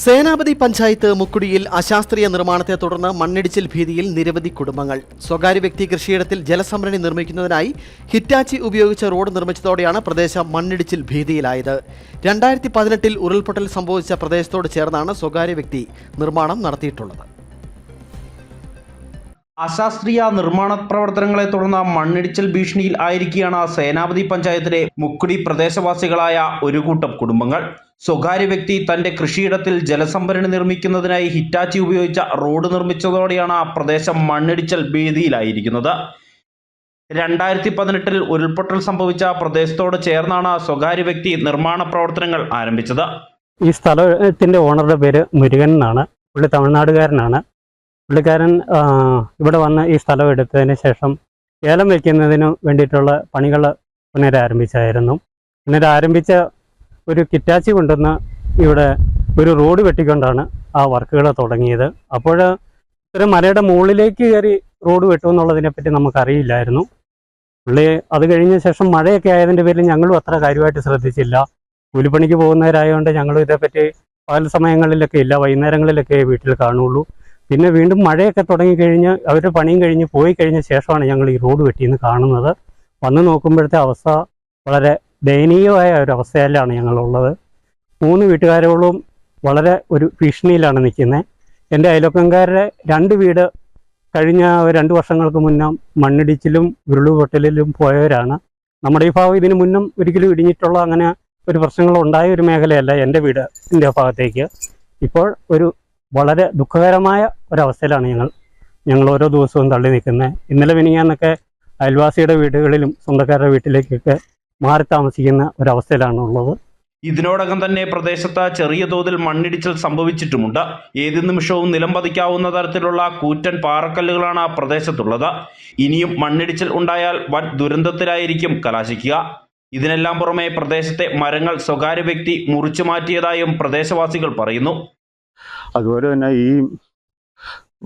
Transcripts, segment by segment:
സേനാപതി പഞ്ചായത്ത് മുക്കുടിയിൽ അശാസ്ത്രീയ നിർമ്മാണത്തെ തുടർന്ന് മണ്ണിടിച്ചിൽ ഭീതിയിൽ നിരവധി കുടുംബങ്ങൾ. സ്വകാര്യ വ്യക്തി കൃഷിയിടത്തിൽ ജലസംഭരണി നിർമ്മിക്കുന്നതിനായി ഹിറ്റാച്ചി ഉപയോഗിച്ച റോഡ് നിർമ്മിച്ചതോടെയാണ് പ്രദേശം മണ്ണിടിച്ചിൽ ഭീതിയിലായത്. രണ്ടായിരത്തി പതിനെട്ടിൽ ഉരുൾപൊട്ടൽ സംഭവിച്ച പ്രദേശത്തോട് ചേർന്നാണ് സ്വകാര്യ വ്യക്തി നിർമ്മാണം നടത്തിയിട്ടുള്ളത്. അശാസ്ത്രീയ നിർമ്മാണ പ്രവർത്തനങ്ങളെ തുടർന്ന് മണ്ണിടിച്ചിൽ ഭീഷണിയിൽ ആയിരിക്കുകയാണ് സേനാപതി പഞ്ചായത്തിലെ മുക്കുടി പ്രദേശവാസികളായ ഒരു കൂട്ടം കുടുംബങ്ങൾ. സ്വകാര്യ വ്യക്തി തന്റെ കൃഷിയിടത്തിൽ ജലസംഭരണി നിർമ്മിക്കുന്നതിനായി ഹിറ്റാച്ചി ഉപയോഗിച്ച റോഡ് നിർമ്മിച്ചതോടെയാണ് പ്രദേശം മണ്ണിടിച്ചൽ ഭീതിയിലായിരിക്കുന്നത്. രണ്ടായിരത്തി പതിനെട്ടിൽ ഉരുൾപൊട്ടൽ സംഭവിച്ച പ്രദേശത്തോട് ചേർന്നാണ് സ്വകാര്യ വ്യക്തി നിർമ്മാണ പ്രവർത്തനങ്ങൾ ആരംഭിച്ചത്. ഈ സ്ഥലത്തിന്റെ ഓണറുടെ പേര് മുരുകൻ എന്നാണ്. പുള്ളി തമിഴ്നാടുകാരനാണ്. പുള്ളിക്കാരൻ ഇവിടെ വന്ന് ഈ സ്ഥലം എടുത്തതിന് ശേഷം ഏലം വയ്ക്കുന്നതിന് വേണ്ടിയിട്ടുള്ള പണികൾ പുനരാരംഭിച്ചായിരുന്നു പുനരാരംഭിച്ച ഒരു കിറ്റാച്ചി കൊണ്ടുവന്ന് ഇവിടെ ഒരു റോഡ് വെട്ടിക്കൊണ്ടാണ് ആ വർക്കുകൾ തുടങ്ങിയത്. അപ്പോൾ ഒരു മലയുടെ മുകളിലേക്ക് കയറി റോഡ് വെട്ടുമെന്നുള്ളതിനെപ്പറ്റി നമുക്കറിയില്ലായിരുന്നു. പുള്ളി അത് കഴിഞ്ഞ ശേഷം മഴയൊക്കെ ആയതിന്റെ പേരിൽ ഞങ്ങളും അത്ര കാര്യമായിട്ട് ശ്രദ്ധിച്ചില്ല. കൂലിപ്പണിക്ക് പോകുന്നവരായതുകൊണ്ട് ഞങ്ങളും ഇതേപ്പറ്റി പല സമയങ്ങളിലൊക്കെ ഇല്ല വൈകുന്നേരങ്ങളിലൊക്കെ വീട്ടിൽ കാണുള്ളൂ. പിന്നെ വീണ്ടും മഴയൊക്കെ തുടങ്ങിക്കഴിഞ്ഞ് അവർ പണിയും കഴിഞ്ഞ് പോയി കഴിഞ്ഞ ശേഷമാണ് ഞങ്ങൾ ഈ റോഡ് വെട്ടിയെന്ന് കാണുന്നത്. വന്ന് നോക്കുമ്പോഴത്തെ അവസ്ഥ വളരെ ദയനീയമായ ഒരു അവസ്ഥയിലാണ് ഞങ്ങളുള്ളത്. മൂന്ന് വീട്ടുകാരോളും വളരെ ഒരു ഭീഷണിയിലാണ് നിൽക്കുന്നത് എന്റെ അയൽവക്കംകാരുടെ രണ്ട് വീട് കഴിഞ്ഞ രണ്ട് വർഷങ്ങൾക്ക് മുന്നേ മണ്ണിടിച്ചിലും ഉരുളുപൊട്ടലിലും പോയവരാണ്. നമ്മുടെ ഈ ഭാഗം ഇതിനു മുന്നും ഒരിക്കലും ഇടിഞ്ഞിട്ടുള്ള അങ്ങനെ ഒരു പ്രശ്നങ്ങൾ ഉണ്ടായ ഒരു മേഖലയല്ല എന്റെ വീട് എന്റെ ഭാഗത്തേക്ക്. ഇപ്പോൾ ഒരു വളരെ ദുഃഖകരമായ ഒരവസ്ഥയിലാണ് ഞങ്ങൾ ഞങ്ങൾ ഓരോ ദിവസവും തള്ളി നിൽക്കുന്നത്. ഇന്നലെ മിനിങ്ങാന്നൊക്കെ അയൽവാസിയുടെ വീടുകളിലും സ്വന്തക്കാരുടെ വീട്ടിലേക്കൊക്കെ മാറി താമസിക്കുന്ന ഒരവസ്ഥയിലാണ് ഉള്ളത്. ഇതിനോടകം തന്നെ പ്രദേശത്ത് ചെറിയ തോതിൽ മണ്ണിടിച്ചിൽ സംഭവിച്ചിട്ടുമുണ്ട്. ഏത് നിമിഷവും നിലംപതിക്കാവുന്ന തരത്തിലുള്ള കൂറ്റൻ പാറക്കല്ലുകളാണ് ആ പ്രദേശത്തുള്ളത്. ഇനിയും മണ്ണിടിച്ചിൽ ഉണ്ടായാൽ വൻ ദുരന്തത്തിലായിരിക്കും കലാശിക്കുക. ഇതിനെല്ലാം പുറമെ പ്രദേശത്തെ മരങ്ങൾ സ്വകാര്യ വ്യക്തി മുറിച്ചു മാറ്റിയതായും പ്രദേശവാസികൾ പറയുന്നു. അതുപോലെ തന്നെ ഈ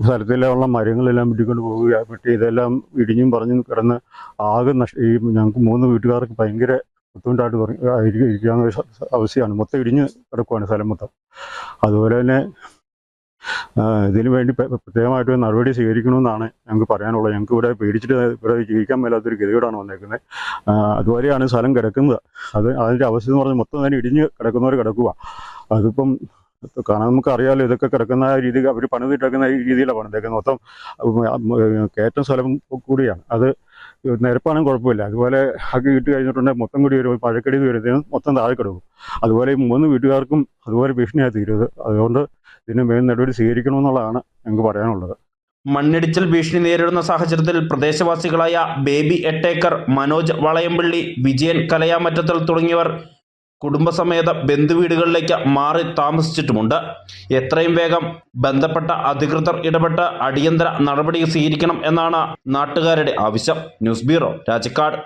സ്ഥലത്തിലുള്ള മരങ്ങളെല്ലാം വെട്ടിക്കൊണ്ട് പോവുക വെട്ടി ഇതെല്ലാം ഇടിഞ്ഞും പറഞ്ഞും കിടന്ന് ആകെ നഷ്ട ഈ ഞങ്ങൾക്ക് മൂന്ന് വീട്ടുകാർക്ക് ഭയങ്കര ബുദ്ധിമുട്ടായിട്ട് ഇരിക്കാവുന്ന അവസ്ഥയാണ്. മൊത്തം ഇടിഞ്ഞ് കിടക്കുവാണ് സ്ഥലം മൊത്തം. അതുപോലെ തന്നെ ഇതിനു വേണ്ടി പ്ര- പ്രത്യേകമായിട്ട് നടപടി സ്വീകരിക്കണമെന്നാണ് ഞങ്ങൾക്ക് പറയാനുള്ളത്. ഞങ്ങൾക്ക് ഇവിടെ പേടിച്ചിട്ട് ഇവിടെ ജീവിക്കാൻ മേലാത്തൊരു ഗതികേടാണ് വന്നേക്കുന്നത് അതുപോലെയാണ് സ്ഥലം കിടക്കുന്നത്. അത് അതിന്റെ അവസ്ഥ എന്ന് പറഞ്ഞാൽ മൊത്തം തന്നെ ഇടിഞ്ഞ് കിടക്കുന്നവർ കിടക്കുക അതിപ്പം കാണാൻ നമുക്ക് അറിയാമല്ലോ ഇതൊക്കെ കിടക്കുന്ന രീതി അവർ പണിതിട്ടിരിക്കുന്ന രീതിയിലാണ് പണിതേക്കുന്നത്. മൊത്തം കയറ്റം സ്ഥലം കൂടിയാണ്. അത് നിരപ്പാണെങ്കിൽ കുഴപ്പമില്ല. അതുപോലെ ആക്കി ഇട്ട് കഴിഞ്ഞിട്ടുണ്ടെങ്കിൽ മൊത്തം കൂടി ഒരു പഴക്കടി വരുന്നതിന് മൊത്തം താഴെ കിടക്കും അതുപോലെ ഈ മൂന്ന് വീട്ടുകാർക്കും അതുപോലെ ഭീഷണിയായി തീരുന്നത്. അതുകൊണ്ട് ഇതിന് മേൽ നടപടി സ്വീകരിക്കണമെന്നുള്ളതാണ് ഞങ്ങൾക്ക് പറയാനുള്ളത്. മണ്ണിടിച്ചിൽ ഭീഷണി നേരിടുന്ന സാഹചര്യത്തിൽ പ്രദേശവാസികളായ ബേബി എട്ടേക്കർ മനോജ് വളയമ്പള്ളി വിജയൻ കലയാമറ്റത്തൽ തുടങ്ങിയവർ കുടുംബസമേത ബന്ധുവീടുകളിലേക്ക് മാറി താമസിച്ചിട്ടുമുണ്ട്. എത്രയും വേഗം ബന്ധപ്പെട്ട അധികൃതർ ഇടപെട്ട് അടിയന്തര നടപടി സ്വീകരിക്കണം എന്നാണ് നാട്ടുകാരുടെ ആവശ്യം. News bureau Rajakkad